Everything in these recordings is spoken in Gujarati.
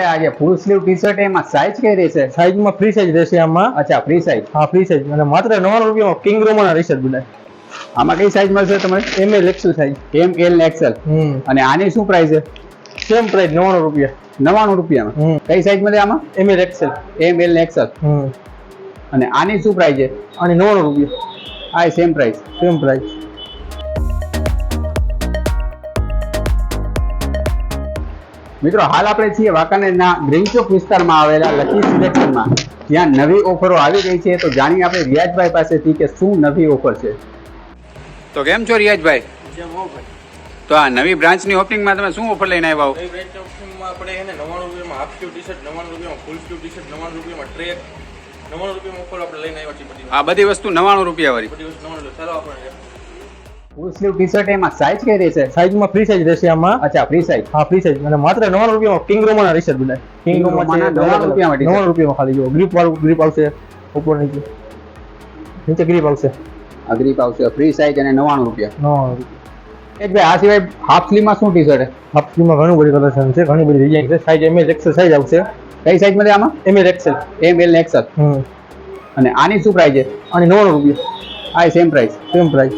આજે ફૂલ સ્લીવ ટી શર્ટ એમાં સાઈઝ કઈ રહેશે સાઈઝમાં ફ્રી સાઈઝ રહેશે આમાં. અચ્છા ફ્રી સાઈઝ હા ફ્રી સાઈઝ અને માત્ર નવ્વાણું રૂપિયામાં કિંગ રોમાના રહેશે બધા આમાં કઈ સાઈઝ મળશે તમારે? M L XL size M L ને એક્સેલ અને આની શું પ્રાઇસ છે? સેમ પ્રાઇસ નવ્વાણું રૂપિયા. નવાણું રૂપિયામાં. કઈ સાઈઝ મળે આમાં? M L XL M L ને એક્સેલ અને આની શું પ્રાઇસ છે? અને નવ્વાણું રૂપિયા. આ સેમ પ્રાઇસ સેમ પ્રાઇસ મિત્રો હાલ આપણે છીએ વાંકાનેરના ગ્રીન ચોક વિસ્તારમાં આવેલા લકી સિલેક્શનમાં જ્યાં નવી ઓફરો આવી ગઈ છે. તો જાણીએ આપણે રિયાજભાઈ પાસેથી કે શું નવી ઓફર છે. તો કેમ છો રિયાજભાઈ તો આ નવી બ્રાન્ચની ઓપનિંગમાં તમે શું ઓફર લઈને આવ્યા બ્રેડ ઓપ્શનમાં આપણે એને નવ્વાણું રૂપિયામાં હાફ સ્લીવ ટી શર્ટ નવ્વાણું રૂપિયામાં ફૂલ સ્લીવ ટી શર્ટ નવ્વાણું રૂપિયામાં ટ્રેક નવ્વાણું રૂપિયામાં ઓફર આપણે લઈને આવ્યા છીએ આ બધી વસ્તુ નવાણું રૂપિયા વાળી. બધી વસ્તુ નવ્વાણું ચાલો આપણે ફૂલ સ્લીવ ટી શર્ટ એમાં સાઈજ કઈ રહેશે? સાઈઝમાં ફ્રી સાઈઝ રહેશે આમાં. અચ્છા ફ્રી સાઈઝ હા ફ્રી સાઈઝ અને માત્ર નવ્વાણું રૂપિયામાં કિંગ રોમાના રહેશે બધા કિંગ King રોમા નવ્વાણું રૂપિયામાં. નવ્વાણું રૂપિયામાં ખાલી જો ગ્રીપ વાળું ગ્રીપ આવશે. ઉપર નીચે. નીચે ગ્રીપ આવશે. આ ગ્રીપ આવશે. ફ્રી સાઈઝ અને નવાણું રૂપિયા. નવ્વાણું રૂપિયા. એક ભાઈ આ સિવાય હાફ સ્લીવમાં શું ટી શર્ટ હાફ સ્લીવમાં ઘણું બધી કલેક્શન છે. ઘણી બધી ડિઝાઇન છે. Size M L XL size આવશે. કઈ સાઈઝ મળે આમાં? M L XL M L XL હમ. અને આની શું પ્રાઇસ છે? અને નવ્વાણું રૂપિયા. આ સેમ પ્રાઇસ સેમ પ્રાઇસ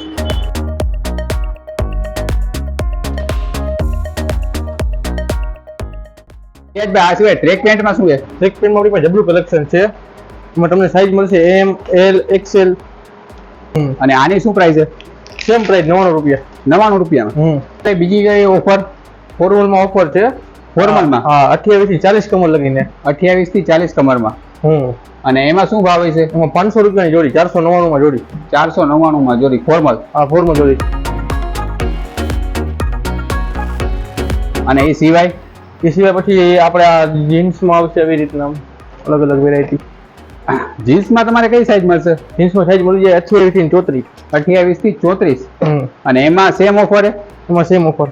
એક ભાઈ આ સિવાય ટ્રેક પેન્ટમાં શું છે? ટ્રેક પેન્ટમાં આપણી પાસે જબરું કલેક્શન છે. એમાં તમને સાઈઝ મળશે એમ એલ એક્સએલ અને આની શું પ્રાઇસ છે? સેમ પ્રાઇસ નવ્વાણું રૂપિયા. નવાણું રૂપિયામાં? હમ. બીજી કઈ ઓફર ફોર્મલમાં ઓફર છે. ફોર્મલમાં હા અઠ્યાવીસથી ચાલીસ કમર લગીને. અઠ્યાવીસથી ચાલીસ કમરમાં? હમ. અને એમાં શું ભાવ છે? એમાં પાંચસો રૂપિયાની જોડી ચારસો નવ્વાણું માં જોડી. ચારસો નવ્વાણું માં જોડી ફોર્મલ હા ફોર્મલ જોડી. અને એ સિવાય? એ સિવાય પછી આપણે આ જીન્સમાં આવશે એવી રીતના અલગ અલગ વેરાયટી જીન્સમાં તમારે કઈ સાઈઝ મળશે? જીન્સમાં સાઈઝ મળી જાય અઠ્યાવીસથી ચોત્રીસ. અઠ્યાવીસથી ચોત્રીસ? અને એમાં સેમ ઓફર એમાં સેમ ઓફર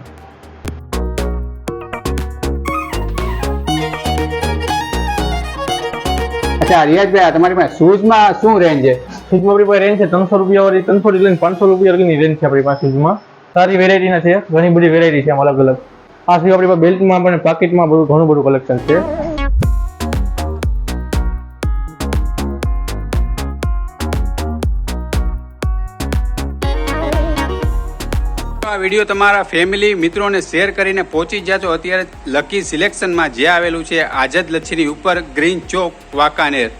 અચ્છા રિયાજભાઈ તમારી પાસે શૂઝમાં શું રેન્જ છે? શૂઝમાં આપણી પાસે રેન્જ છે ત્રણસો રૂપિયા વાળી ત્રણસો થી લઈને પાંચસો રૂપિયા લગીની રેન્જ છે આપણી પાસે શૂઝમાં. સારી વેરાયટીના છે ઘણી બધી વેરાયટી છે અલગ અલગ. આ સિવાય આપણી પાસે બેલ્ટમાં પણ પાકીટમાં બધું ઘણું બધું કલેક્શન છે. આ વીડિયો તમારા ફેમિલી મિત્રોને શેર કરીને પહોંચી જાજો. અત્યારે લકી સિલેક્શનમાં જે આવેલું છે, આઝાદ લચ્છીની ઉપર ગ્રીન ચોક, વાંકાનેર.